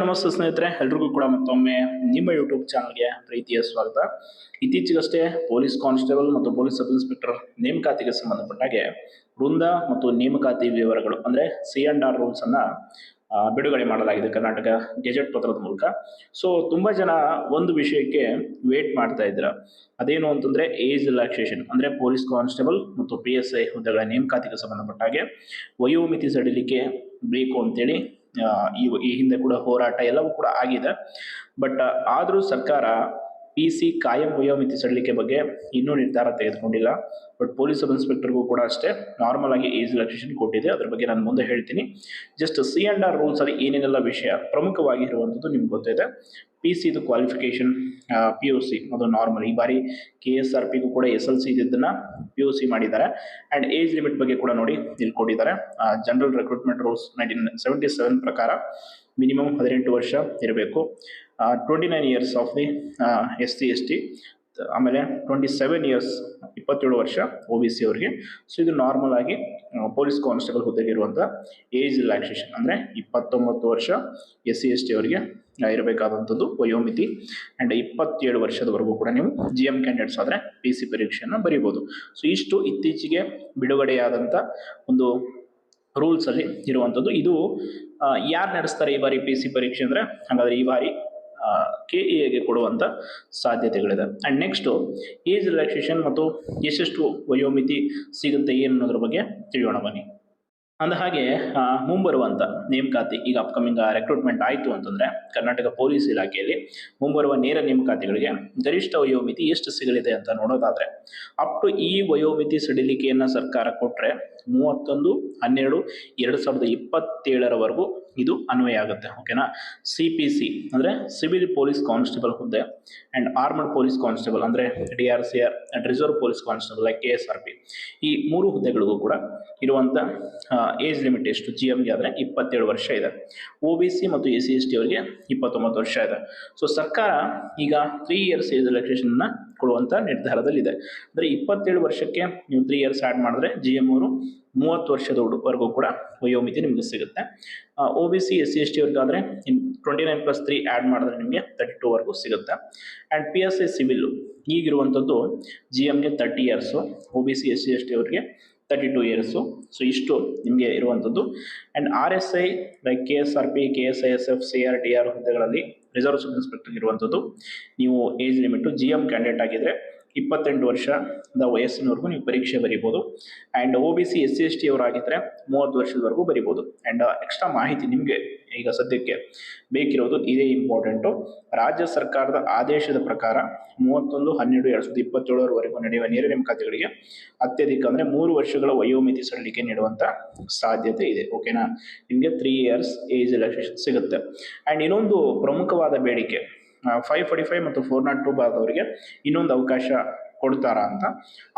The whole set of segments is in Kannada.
ನಮಸ್ತೆ ಸ್ನೇಹಿತರೆ. ಎಲ್ರಿಗೂ ಕೂಡ ಮತ್ತೊಮ್ಮೆ ನಿಮ್ಮ ಯೂಟ್ಯೂಬ್ ಚಾನಲ್ಗೆ ಪ್ರೀತಿಯ ಸ್ವಾಗತ. ಇತ್ತೀಚೆಗಷ್ಟೇ ಪೊಲೀಸ್ ಕಾನ್ಸ್ಟೇಬಲ್ ಮತ್ತು ಪೊಲೀಸ್ ಸಬ್ ಇನ್ಸ್ಪೆಕ್ಟರ್ ನೇಮಕಾತಿಗೆ ಸಂಬಂಧಪಟ್ಟ ಹಾಗೆ ವೃಂದ ಮತ್ತು ನೇಮಕಾತಿ ವಿವರಗಳು, ಅಂದರೆ ಸಿ ಅಂಡ್ ಆರ್ ರೂಲ್ಸ್ ಅನ್ನ ಬಿಡುಗಡೆ ಮಾಡಲಾಗಿದೆ ಕರ್ನಾಟಕ ಗೆಜೆಟ್ ಪತ್ರದ ಮೂಲಕ. ಸೊ ತುಂಬಾ ಜನ ಒಂದು ವಿಷಯಕ್ಕೆ ವೇಟ್ ಮಾಡ್ತಾ ಇದ್ದೀರ. ಅದೇನು ಅಂತಂದ್ರೆ ಏಜ್ ರಿಲ್ಯಾಕ್ಸೇಷನ್, ಅಂದ್ರೆ ಪೊಲೀಸ್ ಕಾನ್ಸ್ಟೇಬಲ್ ಮತ್ತು ಪಿ ಎಸ್ ಐ ಹುದ್ದೆಗಳ ನೇಮಕಾತಿಗೆ ಸಂಬಂಧಪಟ್ಟ ಹಾಗೆ ವಯೋಮಿತಿ ಸಡಿಲಿಕೆ ಬೇಕು ಅಂತೇಳಿ ಈ ಈ ಹಿಂದೆ ಕೂಡ ಹೋರಾಟ ಎಲ್ಲವೂ ಕೂಡ ಆಗಿದೆ. ಬಟ್ ಆದರೂ ಸರ್ಕಾರ ಪಿ ಸಿ ಕಾಯಂ ವಯೋಮಿತಿ ಸಡಿಲಿಕೆ ಬಗ್ಗೆ ಇನ್ನೂ ನಿರ್ಧಾರ ತೆಗೆದುಕೊಂಡಿಲ್ಲ. ಬಟ್ ಪೊಲೀಸ್ ಸಬ್ ಇನ್ಸ್ಪೆಕ್ಟರ್ಗೂ ಕೂಡ ಅಷ್ಟೇ ನಾರ್ಮಲ್ ಆಗಿ ಏಜ್ ರಿಲ್ಯಾಕ್ಸೇಷನ್ ಕೊಟ್ಟಿದೆ. ಅದ್ರ ಬಗ್ಗೆ ನಾನು ಮುಂದೆ ಹೇಳ್ತೀನಿ. Just C and R rules ಅಲ್ಲಿ ಏನೇನೆಲ್ಲ ವಿಷಯ ಪ್ರಮುಖವಾಗಿರುವಂಥದ್ದು ನಿಮ್ಗೆ ಗೊತ್ತಿದೆ. ಪಿ ಸಿದು ಕ್ವಾಲಿಫಿಕೇಶನ್ ಪಿ ಯು ಸಿ ಅದು ನಾರ್ಮಲ್ ಈ ಬಾರಿ ಕೆ ಎಸ್ ಆರ್ ಪಿಗೂ ಕೂಡ ಎಸ್ ಎಲ್ ಸಿ ಇದ್ದನ್ನು ಪಿ ಯು ಸಿ ಮಾಡಿದ್ದಾರೆ. ಆ್ಯಂಡ್ ಏಜ್ ಲಿಮಿಟ್ ಬಗ್ಗೆ ಕೂಡ ನೋಡಿ ಇಲ್ಲಿ ಕೊಟ್ಟಿದ್ದಾರೆ general recruitment rules nineteen seventy seven ಪ್ರಕಾರ ಮಿನಿಮಮ್ ಹದಿನೆಂಟು ವರ್ಷ ಇರಬೇಕು. Twenty nine years of the S C S T ಆಮೇಲೆ ಟ್ವೆಂಟಿ ಸೆವೆನ್ ಇಯರ್ಸ್ ಇಪ್ಪತ್ತೇಳು ವರ್ಷ ಒ ಬಿ ಸಿ ಅವರಿಗೆ. ಸೊ ಇದು ನಾರ್ಮಲ್ ಆಗಿ ಪೊಲೀಸ್ ಕಾನ್ಸ್ಟೇಬಲ್ ಹುದ್ದೆಗೆ ಇರುವಂಥ ಏಜ್ ರಿಲ್ಯಾಕ್ಸೇಷನ್ ಅಂದರೆ ಇಪ್ಪತ್ತೊಂಬತ್ತು ವರ್ಷ ಎಸ್ ಸಿ ಎಸ್ ಟಿ ಅವರಿಗೆ ಇರಬೇಕಾದಂಥದ್ದು ವಯೋಮಿತಿ. ಆ್ಯಂಡ್ ಇಪ್ಪತ್ತೇಳು ವರ್ಷದವರೆಗೂ ಕೂಡ ನೀವು ಜಿ ಎಂ ಕ್ಯಾಂಡಿಡೇಟ್ಸ್ ಆದರೆ ಪಿ ಸಿ ಪರೀಕ್ಷೆಯನ್ನು ಬರೀಬೋದು. ಸೊ ಇಷ್ಟು ಇತ್ತೀಚೆಗೆ ಬಿಡುಗಡೆಯಾದಂಥ ಒಂದು ರೂಲ್ಸಲ್ಲಿ ಇರುವಂಥದ್ದು. ಇದು ಯಾರು ನಡೆಸ್ತಾರೆ ಈ ಬಾರಿ ಪಿ ಸಿ ಪರೀಕ್ಷೆ ಅಂದರೆ? ಹಾಗಾದರೆ ಈ ಬಾರಿ ಕೆ ಇ ಎಗೆ ಕೊಡುವಂಥ ಸಾಧ್ಯತೆಗಳಿದೆ. ಆ್ಯಂಡ್ ನೆಕ್ಸ್ಟು ಏಜ್ ರಿಲ್ಯಾಕ್ಸೇಷನ್ ಮತ್ತು ಎಷ್ಟೆಷ್ಟು ವಯೋಮಿತಿ ಸಿಗುತ್ತೆ, ಏನು ಅನ್ನೋದ್ರ ಬಗ್ಗೆ ತಿಳಿಯೋಣ ಬನ್ನಿ. ಅಂದ ಹಾಗೆ ಮುಂಬರುವಂಥ ನೇಮಕಾತಿ, ಈಗ ಅಪ್ಕಮಿಂಗ್ ರೆಕ್ರೂಟ್ಮೆಂಟ್ ಆಯಿತು ಅಂತಂದರೆ ಕರ್ನಾಟಕ ಪೊಲೀಸ್ ಇಲಾಖೆಯಲ್ಲಿ ಮುಂಬರುವ ನೇರ ನೇಮಕಾತಿಗಳಿಗೆ ಗರಿಷ್ಠ ವಯೋಮಿತಿ ಎಷ್ಟು ಸಿಗಲಿದೆ ಅಂತ ನೋಡೋದಾದರೆ ಅಪ್ ಟು ಈ ವಯೋಮಿತಿ ಸಡಿಲಿಕೆಯನ್ನು ಸರ್ಕಾರ ಕೊಟ್ಟರೆ ಮೂವತ್ತೊಂದು, ಹನ್ನೆರಡು, ಎರಡು ಸಾವಿರದ ಇಪ್ಪತ್ತೇಳರವರೆಗೂ ಇದು ಅನ್ವಯ ಆಗುತ್ತೆ ಓಕೆನಾ ಸಿ ಪಿ ಸಿ ಅಂದರೆ ಸಿವಿಲ್ ಪೊಲೀಸ್ ಕಾನ್ಸ್ಟೇಬಲ್ ಹುದ್ದೆ ಆ್ಯಂಡ್ ಆರ್ಮಡ್ ಪೊಲೀಸ್ ಕಾನ್ಸ್ಟೇಬಲ್ ಅಂದರೆ D R C R and reserve police constable like K S R P ಈ ಮೂರು ಹುದ್ದೆಗಳಿಗೂ ಕೂಡ ಇರುವಂಥ ಏಜ್ ಲಿಮಿಟ್ ಎಷ್ಟು? ಜಿ ಎಮ್ಗೆ ಆದರೆ ಇಪ್ಪತ್ತೇಳು ವರ್ಷ ಇದೆ. ಒ ಬಿ ಸಿ ಮತ್ತು ಎ ಸಿ ಎಸ್ ಟಿ ಅವರಿಗೆ ಇಪ್ಪತ್ತೊಂಬತ್ತು ವರ್ಷ ಇದೆ. ಸೊ ಸರ್ಕಾರ ಈಗ ತ್ರೀ ಇಯರ್ಸ್ ಏಜ್ ರಿಲ್ಯಾಕ್ಸೇಷನ್ನ ಕೊಡುವಂಥ ನಿರ್ಧಾರದಲ್ಲಿದೆ. ಅಂದರೆ ಇಪ್ಪತ್ತೇಳು ವರ್ಷಕ್ಕೆ ನೀವು ತ್ರೀ ಇಯರ್ಸ್ ಆ್ಯಡ್ ಮಾಡಿದ್ರೆ ಜಿ ಎಂ ಅವರು ಮೂವತ್ತು ವರ್ಷದವರೆಗೂ ಕೂಡ ವಯೋಮಿತಿ ನಿಮಗೆ ಸಿಗುತ್ತೆ. O B C S C S T ಅವ್ರಿಗಾದರೆ in twenty nine plus three add ಮಾಡಿದ್ರೆ ನಿಮಗೆ ತರ್ಟಿ ಟೂವರೆಗೂ ಸಿಗುತ್ತೆ. And P S I civil ಈಗಿರುವಂಥದ್ದು G ಎಮ್ಗೆ thirty years O B C S C S T ಅವ್ರಿಗೆ ತರ್ಟಿ ಟು ಇಯರ್ಸು ಸೊ ಇಷ್ಟು ನಿಮಗೆ ಇರುವಂಥದ್ದು. And R S I like K S R P K S I S F C R T R ಹುದ್ದೆಗಳಲ್ಲಿ reserve sub inspector ಇರುವಂಥದ್ದು. ನೀವು age limit G M candidate ಆಗಿದ್ದರೆ ಇಪ್ಪತ್ತೆಂಟು ವರ್ಷದ ವಯಸ್ಸಿನವರೆಗೂ ನೀವು ಪರೀಕ್ಷೆ ಬರೀಬೋದು. And O B C S C S T ಅವರಾಗಿದ್ದರೆ ಮೂವತ್ತು ವರ್ಷದವರೆಗೂ ಬರೀಬೋದು. ಆ್ಯಂಡ್ ಎಕ್ಸ್ಟ್ರಾ ಮಾಹಿತಿ ನಿಮಗೆ ಈಗ ಸದ್ಯಕ್ಕೆ ಬೇಕಿರೋದು ಇದೇ ಇಂಪಾರ್ಟೆಂಟು ರಾಜ್ಯ ಸರ್ಕಾರದ ಆದೇಶದ ಪ್ರಕಾರ ಮೂವತ್ತೊಂದು, ಹನ್ನೆರಡು, ಎರಡು ಸಾವಿರದ ಇಪ್ಪತ್ತೇಳರವರೆಗೂ ನಡೆಯುವ ನೇರ ನೇಮಕಾತಿಗಳಿಗೆ ಅತ್ಯಧಿಕ ಅಂದರೆ ಮೂರು ವರ್ಷಗಳ ವಯೋಮಿತಿ ಸಡಿಲಿಕೆ ನೀಡುವಂಥ ಸಾಧ್ಯತೆ ಇದೆ. ಓಕೆನಾ ನಿಮಗೆ ತ್ರೀ ಇಯರ್ಸ್ ಏಜ್ ರಿಲ್ಯಾಕ್ಸೇಷನ್ ಸಿಗುತ್ತೆ. ಆ್ಯಂಡ್ ಇನ್ನೊಂದು ಪ್ರಮುಖವಾದ ಬೇಡಿಕೆ ಫೈವ್ ಫಾರ್ಟಿ ಫೈವ್ ಮತ್ತು ಫೋರ್ ನಾಟ್ ಟು ಬಾದವರಿಗೆ ಇನ್ನೊಂದು ಅವಕಾಶ ಕೊಡ್ತಾರಾ ಅಂತ.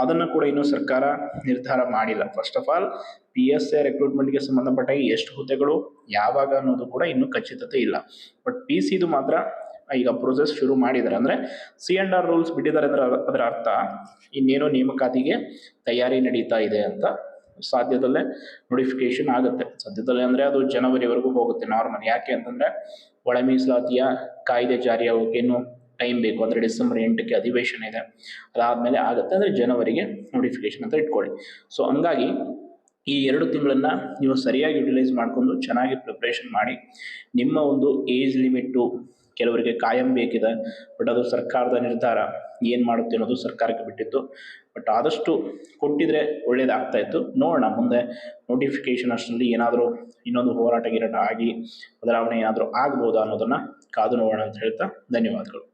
ಅದನ್ನು ಕೂಡ ಇನ್ನೂ ಸರ್ಕಾರ ನಿರ್ಧಾರ ಮಾಡಿಲ್ಲ. First of all P S A ರೆಕ್ರೂಟ್ಮೆಂಟ್ಗೆ ಸಂಬಂಧಪಟ್ಟಾಗ ಎಷ್ಟು ಹುದ್ದೆಗಳು, ಯಾವಾಗ ಅನ್ನೋದು ಕೂಡ ಇನ್ನೂ ಖಚಿತತೆ ಇಲ್ಲ. ಬಟ್ ಪಿ ಸಿದು ಮಾತ್ರ ಈಗ ಪ್ರೊಸೆಸ್ ಶುರು ಮಾಡಿದ್ದಾರೆ ಅಂದರೆ ಸಿ ಅಂಡ್ ಆರ್ ರೂಲ್ಸ್ ಬಿಟ್ಟಿದ್ದಾರೆ ಅಂದ್ರೆ ಅದರ ಅರ್ಥ ಇನ್ನೇನೋ ನೇಮಕಾತಿಗೆ ತಯಾರಿ ನಡೀತಾ ಇದೆ ಅಂತ ಸಾಧ್ಯದಲ್ಲೇ ನೋಟಿಫಿಕೇಶನ್ ಆಗುತ್ತೆ. ಸದ್ಯದಲ್ಲೇ ಅಂದರೆ ಅದು ಜನವರಿವರೆಗೂ ಹೋಗುತ್ತೆ ನಾರ್ಮಲ್ ಯಾಕೆ ಅಂತಂದರೆ ಒಳ ಮೀಸಲಾತಿಯ ಕಾಯ್ದೆ ಜಾರಿಯಾಗೋಕೆ ಇನ್ನೂ ಟೈಮ್ ಬೇಕು. ಅಂದರೆ ಡಿಸೆಂಬರ್ ಎಂಟಕ್ಕೆ ಅಧಿವೇಶನ ಇದೆ. ಅದಾದಮೇಲೆ ಆಗುತ್ತೆ. ಅಂದರೆ ಜನವರಿಗೆ ನೋಟಿಫಿಕೇಶನ್ ಅಂತ ಇಟ್ಕೊಳ್ಳಿ. ಸೊ ಹಂಗಾಗಿ ಈ ಎರಡು ತಿಂಗಳನ್ನು ನೀವು ಸರಿಯಾಗಿ ಯುಟಿಲೈಸ್ ಮಾಡಿಕೊಂಡು ಚೆನ್ನಾಗಿ ಪ್ರಿಪ್ರೇಷನ್ ಮಾಡಿ. ನಿಮ್ಮ ಒಂದು ಏಜ್ ಲಿಮಿಟ್ಟು ಕೆಲವರಿಗೆ ಕಾಯಂ ಬೇಕಿದೆ ಬಟ್ ಅದು ಸರ್ಕಾರದ ನಿರ್ಧಾರ. ಏನು ಮಾಡುತ್ತೆ ಅನ್ನೋದು ಸರ್ಕಾರಕ್ಕೆ ಬಿಟ್ಟಿತ್ತು ಬಟ್ ಆದಷ್ಟು ಕೊಟ್ಟಿದ್ರೆ ಒಳ್ಳೇದಾಗ್ತಾ ಇತ್ತು. ನೋಡೋಣ, ಮುಂದೆ ನೋಟಿಫಿಕೇಶನ್ ಅಷ್ಟರಲ್ಲಿ ಏನಾದರೂ ಇನ್ನೊಂದು ಹೋರಾಟ ಗಿರಾಟ ಆಗಿ ಬದಲಾವಣೆ ಏನಾದರೂ ಆಗ್ಬೋದಾ ಅನ್ನೋದನ್ನು ಕಾದು ನೋಡೋಣ ಅಂತ ಹೇಳ್ತಾ ಧನ್ಯವಾದಗಳು.